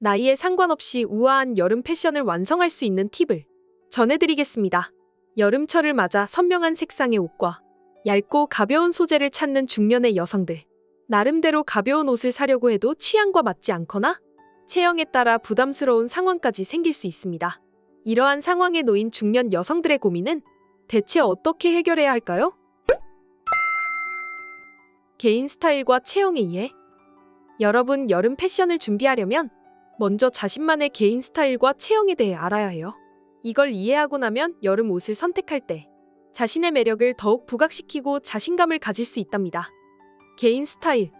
나이에 상관없이 우아한 여름 패션을 완성할 수 있는 팁을 전해드리겠습니다. 여름철을 맞아 선명한 색상의 옷과 얇고 가벼운 소재를 찾는 중년의 여성들. 나름대로 가벼운 옷을 사려고 해도 취향과 맞지 않거나 체형에 따라 부담스러운 상황까지 생길 수 있습니다. 이러한 상황에 놓인 중년 여성들의 고민은 대체 어떻게 해결해야 할까요? 개인 스타일과 체형에 의해 여러분 여름 패션을 준비하려면 먼저 자신만의 개인 스타일과 체형에 대해 알아야 해요. 이걸 이해하고 나면 여름 옷을 선택할 때 자신의 매력을 더욱 부각시키고 자신감을 가질 수 있답니다. 개인 스타일.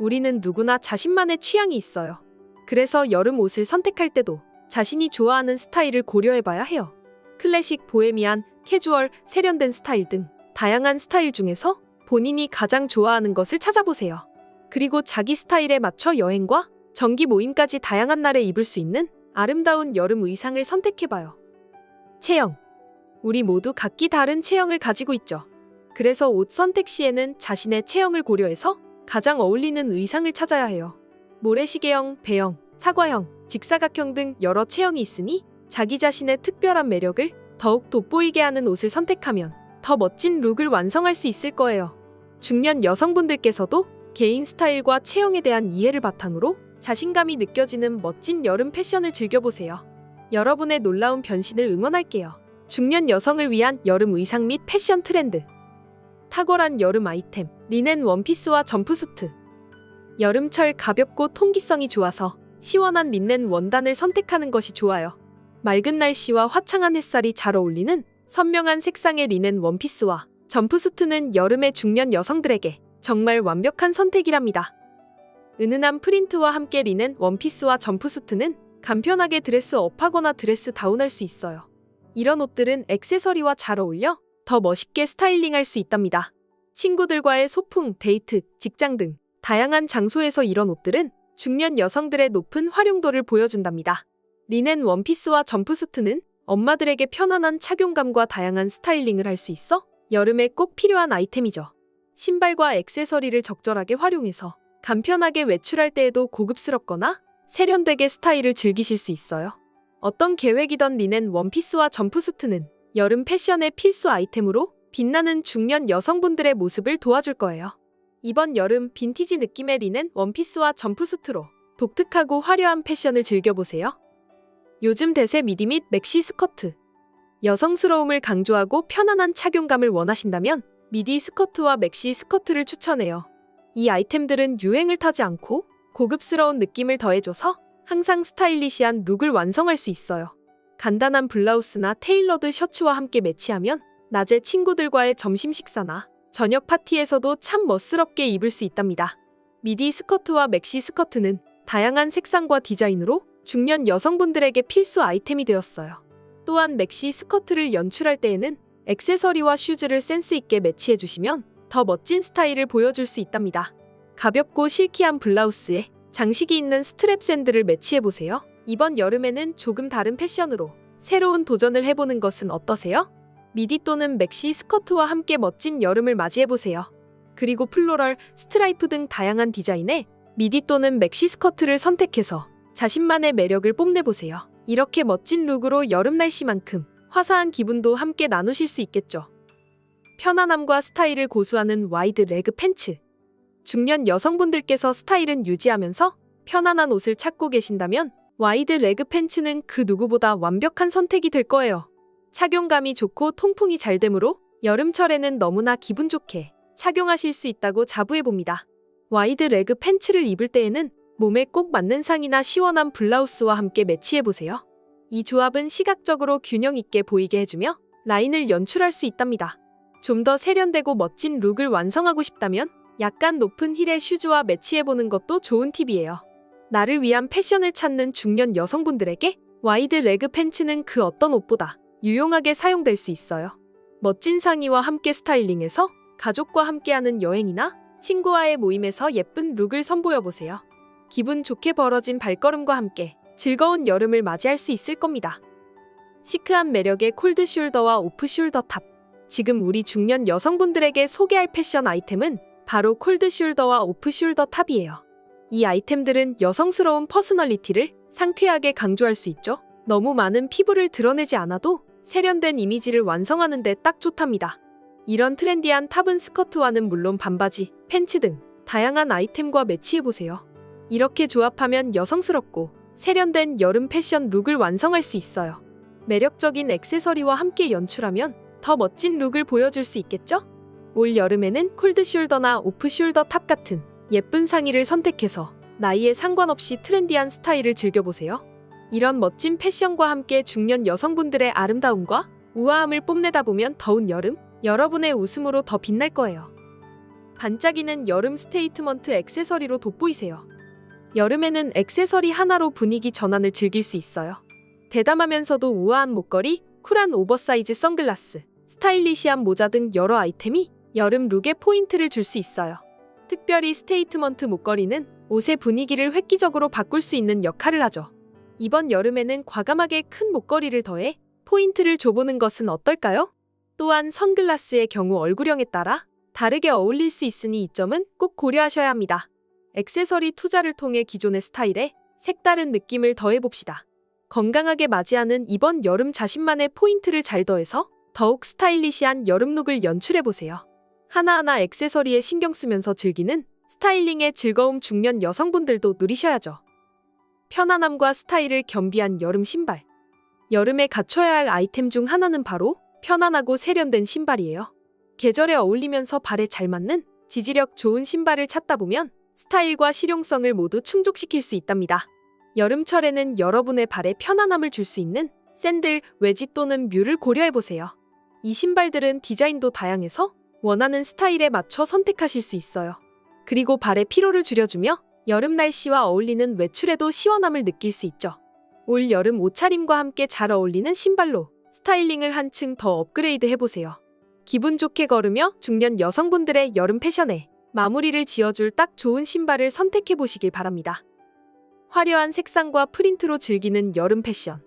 우리는 누구나 자신만의 취향이 있어요. 그래서 여름 옷을 선택할 때도 자신이 좋아하는 스타일을 고려해봐야 해요. 클래식, 보헤미안, 캐주얼, 세련된 스타일 등 다양한 스타일 중에서 본인이 가장 좋아하는 것을 찾아보세요. 그리고 자기 스타일에 맞춰 여행과 정기 모임까지 다양한 날에 입을 수 있는 아름다운 여름 의상을 선택해봐요. 체형. 우리 모두 각기 다른 체형을 가지고 있죠. 그래서 옷 선택 시에는 자신의 체형을 고려해서 가장 어울리는 의상을 찾아야 해요. 모래시계형, 배형, 사과형, 직사각형 등 여러 체형이 있으니 자기 자신의 특별한 매력을 더욱 돋보이게 하는 옷을 선택하면 더 멋진 룩을 완성할 수 있을 거예요. 중년 여성분들께서도 개인 스타일과 체형에 대한 이해를 바탕으로 자신감이 느껴지는 멋진 여름 패션을 즐겨보세요. 여러분의 놀라운 변신을 응원할게요. 중년 여성을 위한 여름 의상 및 패션 트렌드. 탁월한 여름 아이템, 리넨 원피스와 점프수트. 여름철 가볍고 통기성이 좋아서 시원한 린넨 원단을 선택하는 것이 좋아요. 맑은 날씨와 화창한 햇살이 잘 어울리는 선명한 색상의 리넨 원피스와 점프수트는 여름의 중년 여성들에게 정말 완벽한 선택이랍니다. 은은한 프린트와 함께 리넨 원피스와 점프수트는 간편하게 드레스 업하거나 드레스 다운할 수 있어요. 이런 옷들은 액세서리와 잘 어울려 더 멋있게 스타일링할 수 있답니다. 친구들과의 소풍, 데이트, 직장 등 다양한 장소에서 이런 옷들은 중년 여성들의 높은 활용도를 보여준답니다. 리넨 원피스와 점프수트는 엄마들에게 편안한 착용감과 다양한 스타일링을 할 수 있어 여름에 꼭 필요한 아이템이죠. 신발과 액세서리를 적절하게 활용해서 간편하게 외출할 때에도 고급스럽거나 세련되게 스타일을 즐기실 수 있어요. 어떤 계획이던 리넨 원피스와 점프수트는 여름 패션의 필수 아이템으로 빛나는 중년 여성분들의 모습을 도와줄 거예요. 이번 여름 빈티지 느낌의 리넨 원피스와 점프수트로 독특하고 화려한 패션을 즐겨보세요. 요즘 대세 미디 및 맥시 스커트. 여성스러움을 강조하고 편안한 착용감을 원하신다면 미디 스커트와 맥시 스커트를 추천해요. 이 아이템들은 유행을 타지 않고 고급스러운 느낌을 더해줘서 항상 스타일리시한 룩을 완성할 수 있어요. 간단한 블라우스나 테일러드 셔츠와 함께 매치하면 낮에 친구들과의 점심 식사나 저녁 파티에서도 참 멋스럽게 입을 수 있답니다. 미디 스커트와 맥시 스커트는 다양한 색상과 디자인으로 중년 여성분들에게 필수 아이템이 되었어요. 또한 맥시 스커트를 연출할 때에는 액세서리와 슈즈를 센스 있게 매치해 주시면 더 멋진 스타일을 보여줄 수 있답니다. 가볍고 실키한 블라우스에 장식이 있는 스트랩 샌들을 매치해 보세요. 이번 여름에는 조금 다른 패션으로 새로운 도전을 해보는 것은 어떠세요? 미디 또는 맥시 스커트와 함께 멋진 여름을 맞이해 보세요. 그리고 플로럴, 스트라이프 등 다양한 디자인의 미디 또는 맥시 스커트를 선택해서 자신만의 매력을 뽐내보세요. 이렇게 멋진 룩으로 여름 날씨만큼 화사한 기분도 함께 나누실 수 있겠죠. 편안함과 스타일을 고수하는 와이드 레그 팬츠. 중년 여성분들께서 스타일은 유지하면서 편안한 옷을 찾고 계신다면 와이드 레그 팬츠는 그 누구보다 완벽한 선택이 될 거예요. 착용감이 좋고 통풍이 잘 되므로 여름철에는 너무나 기분 좋게 착용하실 수 있다고 자부해 봅니다. 와이드 레그 팬츠를 입을 때에는 몸에 꼭 맞는 상이나 시원한 블라우스와 함께 매치해 보세요. 이 조합은 시각적으로 균형 있게 보이게 해주며 라인을 연출할 수 있답니다. 좀 더 세련되고 멋진 룩을 완성하고 싶다면 약간 높은 힐의 슈즈와 매치해보는 것도 좋은 팁이에요. 나를 위한 패션을 찾는 중년 여성분들에게 와이드 레그 팬츠는 그 어떤 옷보다 유용하게 사용될 수 있어요. 멋진 상의와 함께 스타일링해서 가족과 함께하는 여행이나 친구와의 모임에서 예쁜 룩을 선보여보세요. 기분 좋게 벌어진 발걸음과 함께 즐거운 여름을 맞이할 수 있을 겁니다. 시크한 매력의 콜드 숄더와 오프 숄더 탑. 지금 우리 중년 여성분들에게 소개할 패션 아이템은 바로 콜드 숄더와 오프 숄더 탑이에요. 이 아이템들은 여성스러운 퍼스널리티를 상쾌하게 강조할 수 있죠. 너무 많은 피부를 드러내지 않아도 세련된 이미지를 완성하는 데 딱 좋답니다. 이런 트렌디한 탑은 스커트와는 물론 반바지, 팬츠 등 다양한 아이템과 매치해보세요. 이렇게 조합하면 여성스럽고 세련된 여름 패션 룩을 완성할 수 있어요. 매력적인 액세서리와 함께 연출하면 더 멋진 룩을 보여줄 수 있겠죠? 올 여름에는 콜드 숄더나 오프 숄더 탑 같은 예쁜 상의를 선택해서 나이에 상관없이 트렌디한 스타일을 즐겨보세요. 이런 멋진 패션과 함께 중년 여성분들의 아름다움과 우아함을 뽐내다 보면 더운 여름, 여러분의 웃음으로 더 빛날 거예요. 반짝이는 여름 스테이트먼트 액세서리로 돋보이세요. 여름에는 액세서리 하나로 분위기 전환을 즐길 수 있어요. 대담하면서도 우아한 목걸이, 쿨한 오버사이즈 선글라스, 스타일리시한 모자 등 여러 아이템이 여름 룩에 포인트를 줄 수 있어요. 특별히 스테이트먼트 목걸이는 옷의 분위기를 획기적으로 바꿀 수 있는 역할을 하죠. 이번 여름에는 과감하게 큰 목걸이를 더해 포인트를 줘보는 것은 어떨까요? 또한 선글라스의 경우 얼굴형에 따라 다르게 어울릴 수 있으니 이 점은 꼭 고려하셔야 합니다. 액세서리 투자를 통해 기존의 스타일에 색다른 느낌을 더해봅시다. 건강하게 맞이하는 이번 여름 자신만의 포인트를 잘 더해서 더욱 스타일리시한 여름 룩을 연출해보세요. 하나하나 액세서리에 신경 쓰면서 즐기는 스타일링의 즐거움 중년 여성분들도 누리셔야죠. 편안함과 스타일을 겸비한 여름 신발. 여름에 갖춰야 할 아이템 중 하나는 바로 편안하고 세련된 신발이에요. 계절에 어울리면서 발에 잘 맞는 지지력 좋은 신발을 찾다 보면 스타일과 실용성을 모두 충족시킬 수 있답니다. 여름철에는 여러분의 발에 편안함을 줄 수 있는 샌들, 외지 또는 뮤를 고려해보세요. 이 신발들은 디자인도 다양해서 원하는 스타일에 맞춰 선택하실 수 있어요. 그리고 발의 피로를 줄여주며 여름 날씨와 어울리는 외출에도 시원함을 느낄 수 있죠. 올 여름 옷차림과 함께 잘 어울리는 신발로 스타일링을 한층 더 업그레이드 해보세요. 기분 좋게 걸으며 중년 여성분들의 여름 패션에 마무리를 지어줄 딱 좋은 신발을 선택해 보시길 바랍니다. 화려한 색상과 프린트로 즐기는 여름 패션.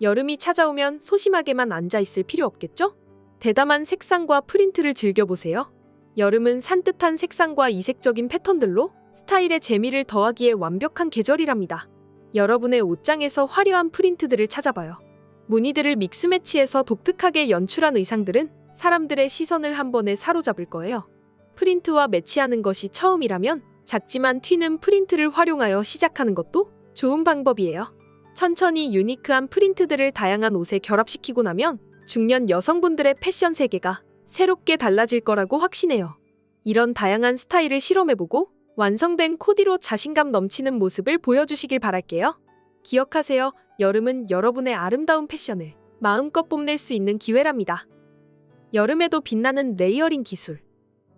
여름이 찾아오면 소심하게만 앉아 있을 필요 없겠죠? 대담한 색상과 프린트를 즐겨보세요. 여름은 산뜻한 색상과 이색적인 패턴들로 스타일의 재미를 더하기에 완벽한 계절이랍니다. 여러분의 옷장에서 화려한 프린트들을 찾아봐요. 무늬들을 믹스매치해서 독특하게 연출한 의상들은 사람들의 시선을 한 번에 사로잡을 거예요. 프린트와 매치하는 것이 처음이라면 작지만 튀는 프린트를 활용하여 시작하는 것도 좋은 방법이에요. 천천히 유니크한 프린트들을 다양한 옷에 결합시키고 나면 중년 여성분들의 패션 세계가 새롭게 달라질 거라고 확신해요. 이런 다양한 스타일을 실험해보고 완성된 코디로 자신감 넘치는 모습을 보여주시길 바랄게요. 기억하세요. 여름은 여러분의 아름다운 패션을 마음껏 뽐낼 수 있는 기회랍니다. 여름에도 빛나는 레이어링 기술.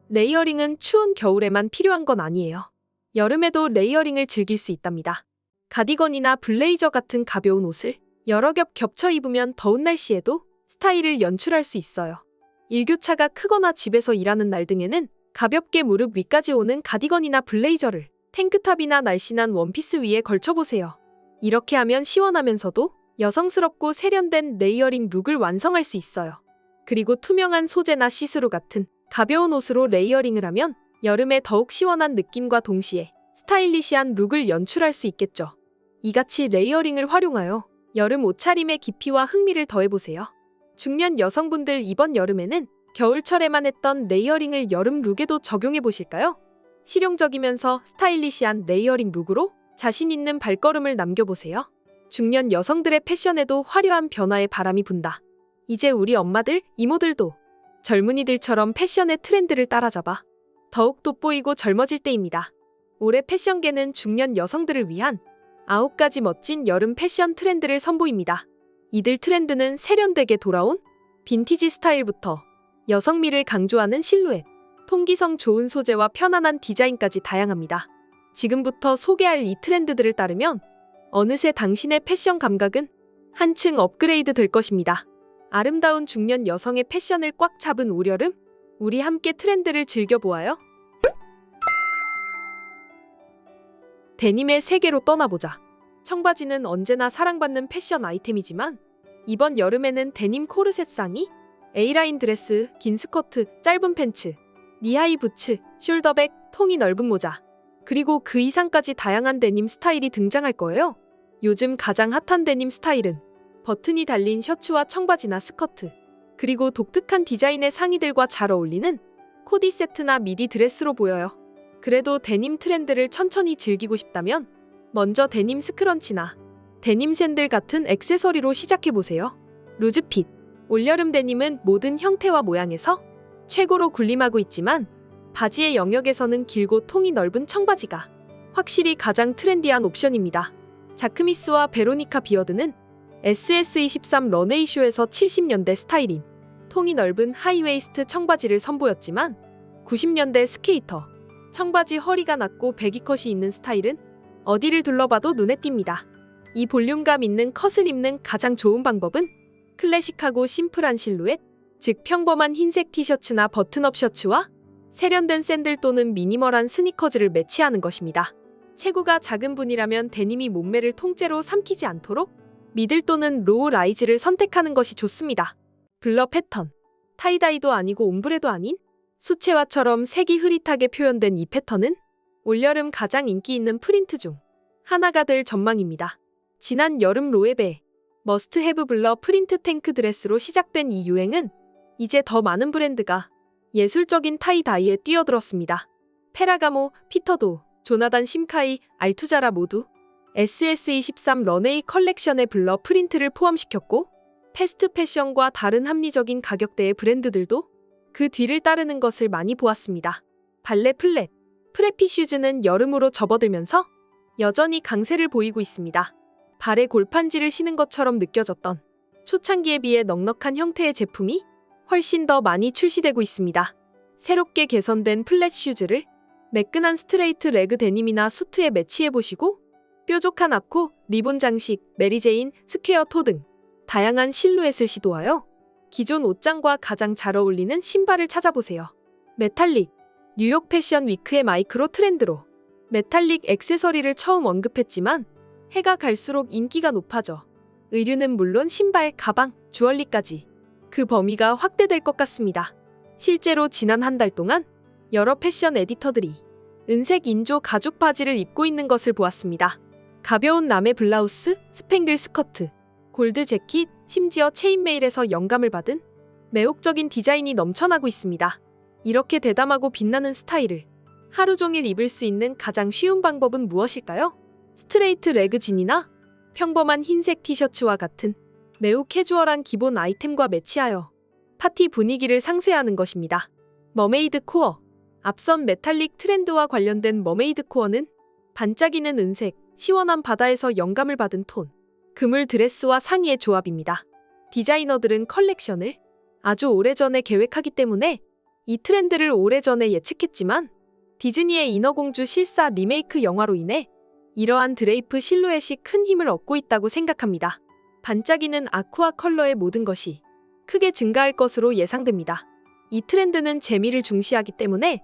레이어링은 추운 겨울에만 필요한 건 아니에요. 여름에도 레이어링을 즐길 수 있답니다. 가디건이나 블레이저 같은 가벼운 옷을 여러 겹 겹쳐 입으면 더운 날씨에도 스타일을 연출할 수 있어요. 일교차가 크거나 집에서 일하는 날 등에는 가볍게 무릎 위까지 오는 가디건이나 블레이저를 탱크탑이나 날씬한 원피스 위에 걸쳐보세요. 이렇게 하면 시원하면서도 여성스럽고 세련된 레이어링 룩을 완성할 수 있어요. 그리고 투명한 소재나 시스루 같은 가벼운 옷으로 레이어링을 하면 여름에 더욱 시원한 느낌과 동시에 스타일리시한 룩을 연출할 수 있겠죠. 이같이 레이어링을 활용하여 여름 옷차림의 깊이와 흥미를 더해보세요. 중년 여성분들 이번 여름에는 겨울철에만 했던 레이어링을 여름 룩에도 적용해 보실까요? 실용적이면서 스타일리시한 레이어링 룩으로 자신 있는 발걸음을 남겨보세요. 중년 여성들의 패션에도 화려한 변화의 바람이 분다. 이제 우리 엄마들, 이모들도 젊은이들처럼 패션의 트렌드를 따라잡아 더욱 돋보이고 젊어질 때입니다. 올해 패션계는 중년 여성들을 위한 9가지 멋진 여름 패션 트렌드를 선보입니다. 이들 트렌드는 세련되게 돌아온 빈티지 스타일부터 여성미를 강조하는 실루엣, 통기성 좋은 소재와 편안한 디자인까지 다양합니다. 지금부터 소개할 이 트렌드들을 따르면 어느새 당신의 패션 감각은 한층 업그레이드 될 것입니다. 아름다운 중년 여성의 패션을 꽉 잡은 올여름, 우리 함께 트렌드를 즐겨보아요. 데님의 세계로 떠나보자. 청바지는 언제나 사랑받는 패션 아이템이지만 이번 여름에는 데님 코르셋 상의, A라인 드레스, 긴 스커트, 짧은 팬츠, 니하이 부츠, 숄더백, 통이 넓은 모자, 그리고 그 이상까지 다양한 데님 스타일이 등장할 거예요. 요즘 가장 핫한 데님 스타일은 버튼이 달린 셔츠와 청바지나 스커트, 그리고 독특한 디자인의 상의들과 잘 어울리는 코디 세트나 미디 드레스로 보여요. 그래도 데님 트렌드를 천천히 즐기고 싶다면 먼저 데님 스크런치나 데님 샌들 같은 액세서리로 시작해보세요. 루즈핏. 올여름 데님은 모든 형태와 모양에서 최고로 군림하고 있지만 바지의 영역에서는 길고 통이 넓은 청바지가 확실히 가장 트렌디한 옵션입니다. 자크미스와 베로니카 비어드는 SS23 런웨이쇼에서 70년대 스타일인 통이 넓은 하이웨이스트 청바지를 선보였지만 90년대 스케이터 청바지 허리가 낮고 배기컷이 있는 스타일은 어디를 둘러봐도 눈에 띕니다. 이 볼륨감 있는 컷을 입는 가장 좋은 방법은 클래식하고 심플한 실루엣, 즉 평범한 흰색 티셔츠나 버튼업 셔츠와 세련된 샌들 또는 미니멀한 스니커즈를 매치하는 것입니다. 체구가 작은 분이라면 데님이 몸매를 통째로 삼키지 않도록 미들 또는 로우 라이즈를 선택하는 것이 좋습니다. 블러 패턴. 타이다이도 아니고 옴브레도 아닌 수채화처럼 색이 흐릿하게 표현된 이 패턴은 올여름 가장 인기 있는 프린트 중 하나가 될 전망입니다. 지난 여름 로에베 머스트 헤브 블러 프린트 탱크 드레스로 시작된 이 유행은 이제 더 많은 브랜드가 예술적인 타이다이에 뛰어들었습니다. 페라가모, 피터도, 조나단 심카이, 알투자라 모두 SS23 런웨이 컬렉션의 블러 프린트를 포함시켰고 패스트 패션과 다른 합리적인 가격대의 브랜드들도 그 뒤를 따르는 것을 많이 보았습니다. 발레 플랫, 프레피 슈즈는 여름으로 접어들면서 여전히 강세를 보이고 있습니다. 발에 골판지를 신은 것처럼 느껴졌던 초창기에 비해 넉넉한 형태의 제품이 훨씬 더 많이 출시되고 있습니다. 새롭게 개선된 플랫 슈즈를 매끈한 스트레이트 레그 데님이나 수트에 매치해보시고 뾰족한 앞코, 리본 장식, 메리제인, 스퀘어 토 등 다양한 실루엣을 시도하여 기존 옷장과 가장 잘 어울리는 신발을 찾아보세요. 메탈릭, 뉴욕 패션 위크의 마이크로 트렌드로 메탈릭 액세서리를 처음 언급했지만 해가 갈수록 인기가 높아져 의류는 물론 신발, 가방, 주얼리까지 그 범위가 확대될 것 같습니다. 실제로 지난 한 달 동안 여러 패션 에디터들이 은색 인조 가죽 바지를 입고 있는 것을 보았습니다. 가벼운 남의 블라우스, 스팽글 스커트, 골드 재킷, 심지어 체인메일에서 영감을 받은 매혹적인 디자인이 넘쳐나고 있습니다. 이렇게 대담하고 빛나는 스타일을 하루 종일 입을 수 있는 가장 쉬운 방법은 무엇일까요? 스트레이트 레그 진이나 평범한 흰색 티셔츠와 같은 매우 캐주얼한 기본 아이템과 매치하여 파티 분위기를 상쇄하는 것입니다. 머메이드 코어 앞선 메탈릭 트렌드와 관련된 머메이드 코어는 반짝이는 은색, 시원한 바다에서 영감을 받은 톤, 그물 드레스와 상의의 조합입니다. 디자이너들은 컬렉션을 아주 오래전에 계획하기 때문에 이 트렌드를 오래전에 예측했지만 디즈니의 인어공주 실사 리메이크 영화로 인해 이러한 드레이프 실루엣이 큰 힘을 얻고 있다고 생각합니다. 반짝이는 아쿠아 컬러의 모든 것이 크게 증가할 것으로 예상됩니다. 이 트렌드는 재미를 중시하기 때문에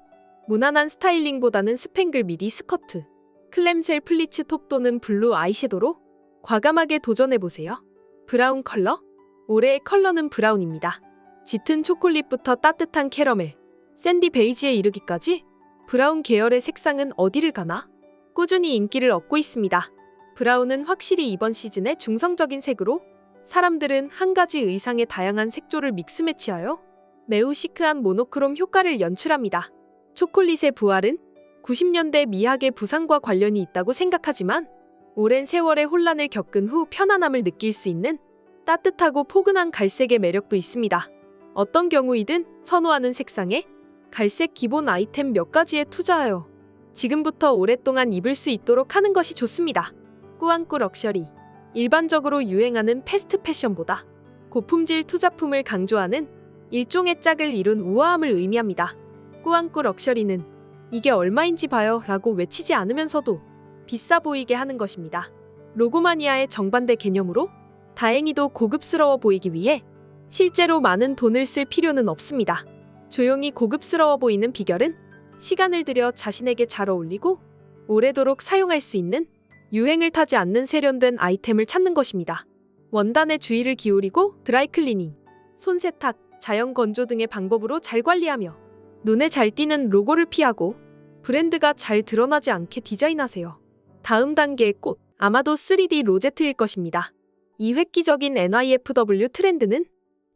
무난한 스타일링보다는 스팽글 미디 스커트, 클램쉘 플리츠 톱 또는 블루 아이섀도로 과감하게 도전해보세요. 브라운 컬러? 올해의 컬러는 브라운입니다. 짙은 초콜릿부터 따뜻한 캐러멜, 샌디 베이지에 이르기까지 브라운 계열의 색상은 어디를 가나? 꾸준히 인기를 얻고 있습니다. 브라운은 확실히 이번 시즌의 중성적인 색으로 사람들은 한 가지 의상의 다양한 색조를 믹스 매치하여 매우 시크한 모노크롬 효과를 연출합니다. 초콜릿의 부활은 90년대 미학의 부상과 관련이 있다고 생각하지만 오랜 세월의 혼란을 겪은 후 편안함을 느낄 수 있는 따뜻하고 포근한 갈색의 매력도 있습니다. 어떤 경우이든 선호하는 색상에 갈색 기본 아이템 몇 가지에 투자하여 지금부터 오랫동안 입을 수 있도록 하는 것이 좋습니다. 꾸안꾸 럭셔리. 일반적으로 유행하는 패스트 패션보다 고품질 투자품을 강조하는 일종의 짝을 이룬 우아함을 의미합니다. 꾸안꾸 럭셔리는 이게 얼마인지 봐요 라고 외치지 않으면서도 비싸 보이게 하는 것입니다. 로고마니아의 정반대 개념으로 다행히도 고급스러워 보이기 위해 실제로 많은 돈을 쓸 필요는 없습니다. 조용히 고급스러워 보이는 비결은 시간을 들여 자신에게 잘 어울리고 오래도록 사용할 수 있는 유행을 타지 않는 세련된 아이템을 찾는 것입니다. 원단에 주의를 기울이고 드라이클리닝, 손세탁, 자연 건조 등의 방법으로 잘 관리하며 눈에 잘 띄는 로고를 피하고 브랜드가 잘 드러나지 않게 디자인하세요. 다음 단계의 꽃, 아마도 3D 로제트일 것입니다. 이 획기적인 NYFW 트렌드는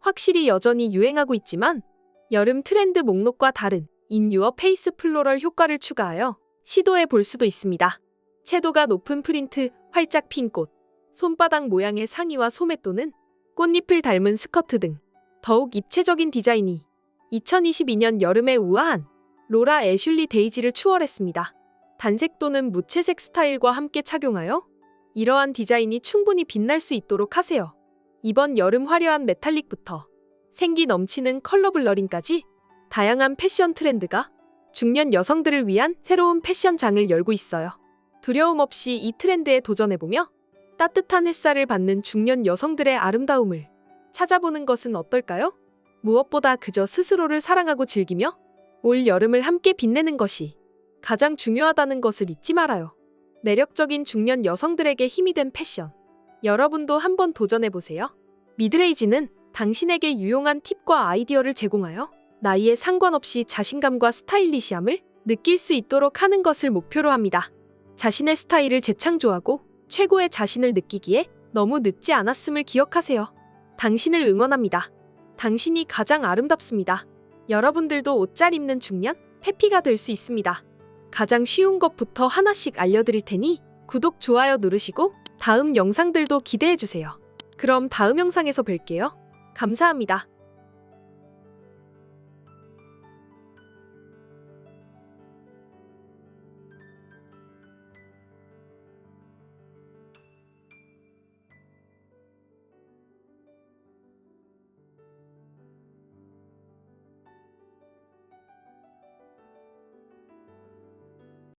확실히 여전히 유행하고 있지만 여름 트렌드 목록과 다른 인유어 페이스 플로럴 효과를 추가하여 시도해 볼 수도 있습니다. 채도가 높은 프린트, 활짝 핀 꽃, 손바닥 모양의 상의와 소매 또는 꽃잎을 닮은 스커트 등 더욱 입체적인 디자인이 2022년 여름에 우아한 로라 애슐리 데이지를 추월했습니다. 단색 또는 무채색 스타일과 함께 착용하여 이러한 디자인이 충분히 빛날 수 있도록 하세요. 이번 여름 화려한 메탈릭부터 생기 넘치는 컬러 블러링까지 다양한 패션 트렌드가 중년 여성들을 위한 새로운 패션 장을 열고 있어요. 두려움 없이 이 트렌드에 도전해보며 따뜻한 햇살을 받는 중년 여성들의 아름다움을 찾아보는 것은 어떨까요? 무엇보다 그저 스스로를 사랑하고 즐기며 올 여름을 함께 빛내는 것이 가장 중요하다는 것을 잊지 말아요. 매력적인 중년 여성들에게 힘이 된 패션. 여러분도 한번 도전해보세요. 미드레이지는 당신에게 유용한 팁과 아이디어를 제공하여 나이에 상관없이 자신감과 스타일리시함을 느낄 수 있도록 하는 것을 목표로 합니다. 자신의 스타일을 재창조하고 최고의 자신을 느끼기에 너무 늦지 않았음을 기억하세요. 당신을 응원합니다. 당신이 가장 아름답습니다. 여러분들도 옷 잘 입는 중년 해피가 될 수 있습니다. 가장 쉬운 것부터 하나씩 알려드릴 테니 구독, 좋아요 누르시고 다음 영상들도 기대해주세요. 그럼 다음 영상에서 뵐게요. 감사합니다.